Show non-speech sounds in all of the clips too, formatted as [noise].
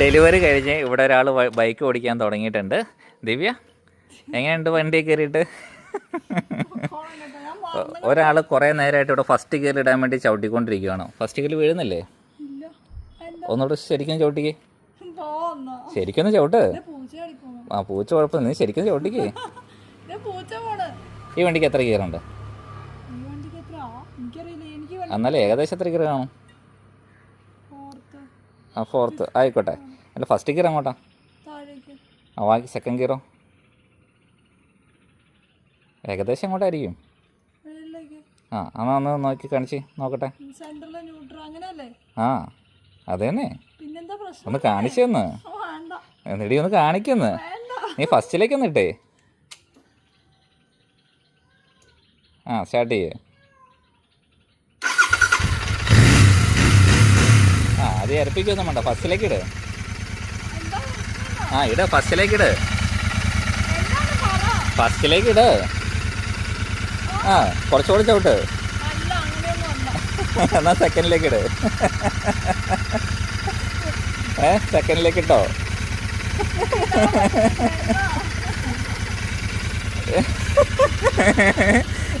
Delivery കഴിഞ്ഞ് ഇവിടെ ഒരാൾ ബൈക്ക് ഓടിക്കാൻ തുടങ്ങിയിട്ടുണ്ട്. ദിവ്യ എങ്ങനെയുണ്ട് വണ്ടി കയറിയിട്ട്? ഒരാൾ കുറേ നേരമായിട്ട് ഇവിടെ ഫസ്റ്റ് ഗിയർ ഇടാൻ വേണ്ടി ചവിട്ടിക്കൊണ്ടിരിക്കുകയാണ് ഫസ്റ്റ് ഗിയർ വീഴുന്നില്ലേ? ഒന്നുകൂടെ ശരിക്കും ചവിട്ടിക്ക്. ശരിക്കും ശരിക്കൊന്ന് ചവിട്ട്. ആ പൂച്ച കുഴപ്പമില്ല നീ ശരിക്കും ചവിട്ടിക്ക്. ഈ വണ്ടിക്ക് എത്ര കയറുണ്ട് എന്നാലും ഏകദേശം എത്ര ഗിയർ കാണും? ഓർത്ത് ആ ഫോർത്ത് ആയിക്കോട്ടെ. അല്ല ഫസ്റ്റ് ഗിയർ അങ്ങോട്ടാ ആ ബാക്കി സെക്കൻഡ് ഗിയറോ ഏകദേശം അങ്ങോട്ടായിരിക്കും ആ അമ്മ ഒന്ന് നോക്കി കാണിച്ച് നോക്കട്ടെ. ആ അത് തന്നെ. പിന്നെന്താ പ്രശ്നം? ഒന്ന് കാണിച്ചെന്ന് എന്നിട്ട് എന്നിടി ഒന്ന് കാണിക്കുന്നു. നീ ഫസ്റ്റിലേക്ക് ഒന്ന് ഇട്ടേ ആ സ്റ്റാർട്ട് ചെയ്യേ ആ അത് ഇരപ്പിക്കൊന്നും വേണ്ട. ഫസ്റ്റിലേക്ക് ഇട്. ആ ഇട. ഫസ്റ്റിലേക്ക് ഇട്. ഫസ്റ്റിലേക്ക് ഇട്. ആ കുറച്ചുകൂടി ചവിട്ട്. എന്നാ സെക്കൻഡിലേക്ക് ഇട്. ഏ സെക്കൻഡിലേക്ക് ഇട്ടോ?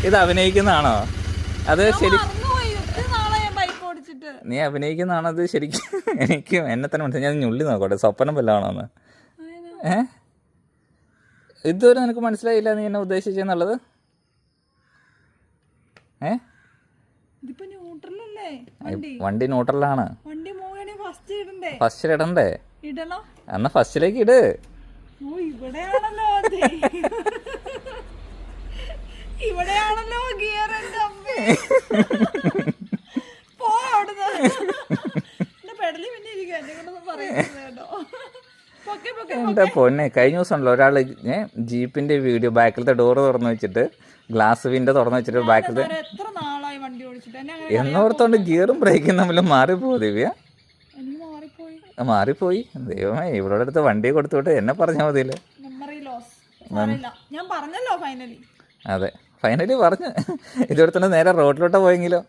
ഇത് അഭിനയിക്കുന്നതാണോ? അത് ശരി നീ അഭിനയിക്കുന്നതാണോ അത് ശരിക്കും [laughs] എനിക്ക് എന്നെ തന്നെ മനസ്സിലായി. ഞാൻ ഞുള്ളി നോക്കട്ടെ. സ്വപ്നം വല്ലതാണോന്ന്. ഏ? ഇതുവരെ നിനക്ക് മനസ്സിലായില്ല നീ എന്നെ ഉദ്ദേശിച്ചെന്നുള്ളത് ഏ? വണ്ടി? ന്യൂട്രലാണ്. ഫസ്റ്റിൽ ഇടണ്ടേ? ഇടണം? എന്നാ ഫസ്റ്റിലേക്ക് ഇട്. ഓ ഇവിടെയാണല്ലോ ഗിയർ ഇവിടെയാണല്ലോ ഗിയർ [laughs] എന്റെ പൊന്നെ കഴിഞ്ഞ ദിവസം ഉണ്ടല്ലോ ഒരാൾ ജീപ്പിന്റെ വീഡിയോ ബാക്കിലത്തെ ഡോറ് തുറന്നു വെച്ചിട്ട് ഗ്ലാസ് വിൻഡോ തുറന്നു വെച്ചിട്ട് ബാക്കിലത്തെ എന്നോർത്തോണ്ട് ഗിയറും ബ്രേക്കും തമ്മിൽ മാറിപ്പോ ദിവ്യ? മാറിപ്പോയി. ദൈവമേ ഇവിടെ അടുത്ത് വണ്ടി കൊടുത്തുവിട്ട് എന്നെ പറഞ്ഞാൽ മതി ഞാൻ പറഞ്ഞല്ലോ ഫൈനലി അതെ. ഫൈനലി പറഞ്ഞു. ഇതെടുത്തോണ്ട് നേരെ റോഡിലോട്ട് പോയെങ്കിലോ?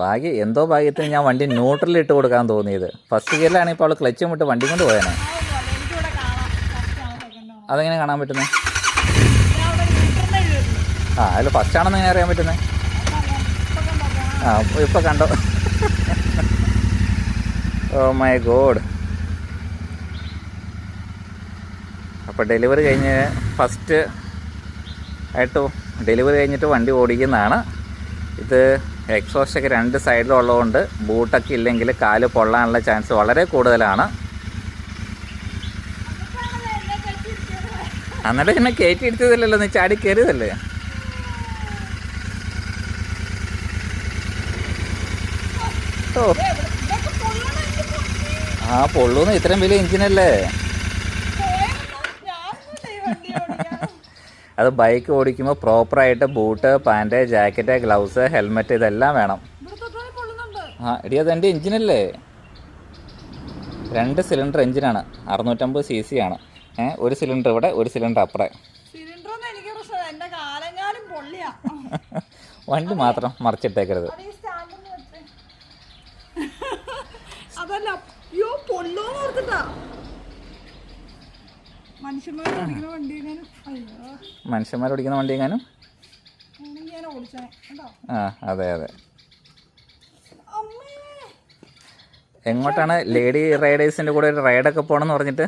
ഭാഗ്യം എന്തോ ഭാഗ്യത്തിന് ഞാൻ വണ്ടി ന്യൂട്രലിൽ ഇട്ട് കൊടുക്കാൻ തോന്നിയത്. ഫസ്റ്റ് ഗിയറിലാണ് ഇപ്പോൾ അവൾ ക്ലച്ചും വിട്ട് വണ്ടി കൊണ്ട് പോയനെ. അതെങ്ങനെ കാണാൻ പറ്റുന്നത് ആ അതിൽ ഫസ്റ്റ് ആണെന്ന് എങ്ങനെ അറിയാൻ പറ്റുന്നത് ആ ഇപ്പോൾ കണ്ടോ? ഓ മൈ ഗോഡ് അപ്പോൾ ഡെലിവറി കഴിഞ്ഞ് ഫസ്റ്റ് ആയിട്ട് ഡെലിവറി കഴിഞ്ഞിട്ട് വണ്ടി ഓടിക്കുന്നതാണ്. ഇത് എക്സോസ്റ്റൊക്കെ രണ്ട് സൈഡിലുള്ളതുകൊണ്ട് ബൂട്ടൊക്കെ ഇല്ലെങ്കിൽ കാൽ പൊള്ളാനുള്ള ചാൻസ് വളരെ കൂടുതലാണ്. അന്നിട്ട് പിന്നെ കയറ്റി നീ ചാടി കയറിയതല്ലേ ആ പൊള്ളൂന്ന് ഇത്രയും വലിയ എഞ്ചിനല്ലേ അത് ബൈക്ക് ഓടിക്കുമ്പോൾ പ്രോപ്പറായിട്ട് boot pant jacket gloves helmet ഇതെല്ലാം വേണം. ആ എടി അത് എന്റെ എഞ്ചിനല്ലേ രണ്ട് സിലിണ്ടർ എഞ്ചിനാണ് അറുന്നൂറ്റമ്പത് സി സി ആണ്. ഏഹ് ഒരു സിലിണ്ടർ ഇവിടെ ഒരു സിലിണ്ടർ അപ്പുറേ. [laughs] വണ്ടി മാത്രം മറിച്ചിട്ടേക്കരുത്. [laughs] അതല്ല അയ്യോ പൊള്ളോന്ന് ഓർത്തിട്ടാ. മനുഷ്യന്മാർ ഓടിക്കുന്ന വണ്ടി എങ്ങാനും ആ അതെ അതെ. എങ്ങോട്ടാണ് ലേഡി റൈഡേഴ്സിന്റെ കൂടെ ഒരു റൈഡൊക്കെ പോണെന്ന് പറഞ്ഞിട്ട്?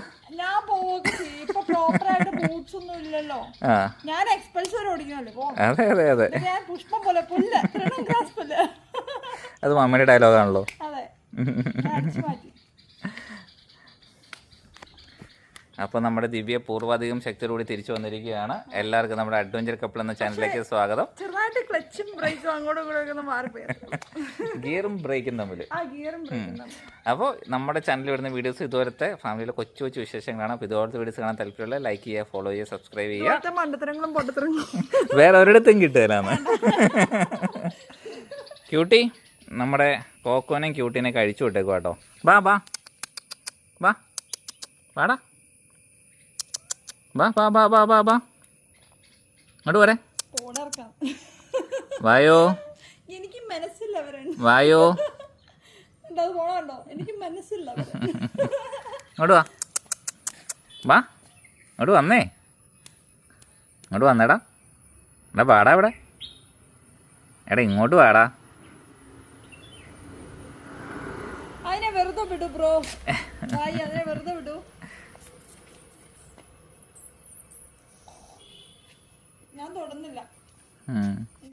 അതെ മമ്മിയുടെ ഡയലോഗാണല്ലോ അതെ അപ്പോൾ നമ്മുടെ ദിവ്യ പൂർവാധികം ശക്തിയോടുകൂടി തിരിച്ചു വന്നിരിക്കുകയാണ്. എല്ലാവർക്കും നമ്മുടെ അഡ്വഞ്ചർ കപ്പിൾ എന്ന ചാനലിലേക്ക് സ്വാഗതം. ചെറുതായിട്ട് ക്ലച്ചും ബ്രേക്കും അങ്ങോട്ടും ഇങ്ങോട്ടും ഒക്കെ ഒന്ന് മാറിപ്പോയി. ഗിയറും ബ്രേക്കും തമ്മിൽ ആ ഗിയറും അപ്പോൾ നമ്മുടെ ചാനലിൽ വരുന്ന വീഡിയോസ് ഇതുവരത്തെ ഫാമിലിയിലെ കൊച്ചു കൊച്ചു വിശേഷങ്ങളാണ്. അപ്പോൾ ഇതുപോലത്തെ വീഡിയോസ് കാണാൻ താല്പര്യമുള്ള ലൈക്ക് ചെയ്യുക ഫോളോ ചെയ്യുക സബ്സ്ക്രൈബ് ചെയ്യുക. ഇപ്പോഴത്തെ മണ്ടത്തരങ്ങളും പൊട്ടത്തരങ്ങളും. വേറെ ഒരിടത്തും കിട്ടുകയില്ലാന്ന്. ക്യൂട്ടി നമ്മുടെ കോക്കോനെയും ക്യൂട്ടീനെയും കഴിച്ചു വിട്ടേക്കും കേട്ടോ ബാ ബാ ബാ വാടാ. അങ്ങോട്ട് പോരെ. ഓടിറക്കാം വായോ. എനിക്ക് മനസ്സില്ല വായോ. എനിക്ക് മനസ്സില്ല അങ്ങോട്ട് വാ. വാ ഇങ്ങോട്ട് വന്നേ. അങ്ങോട്ട് വന്നേടാ. എടാ പാടാ ഇവിടെ. എടാ ഇങ്ങോട്ട് പാടാ അതിനെ വെറുതെ വിടൂ ബ്രോ. അതിനെ വെറുതെ വിടൂ. ഞാൻ തൊടുന്നില്ല.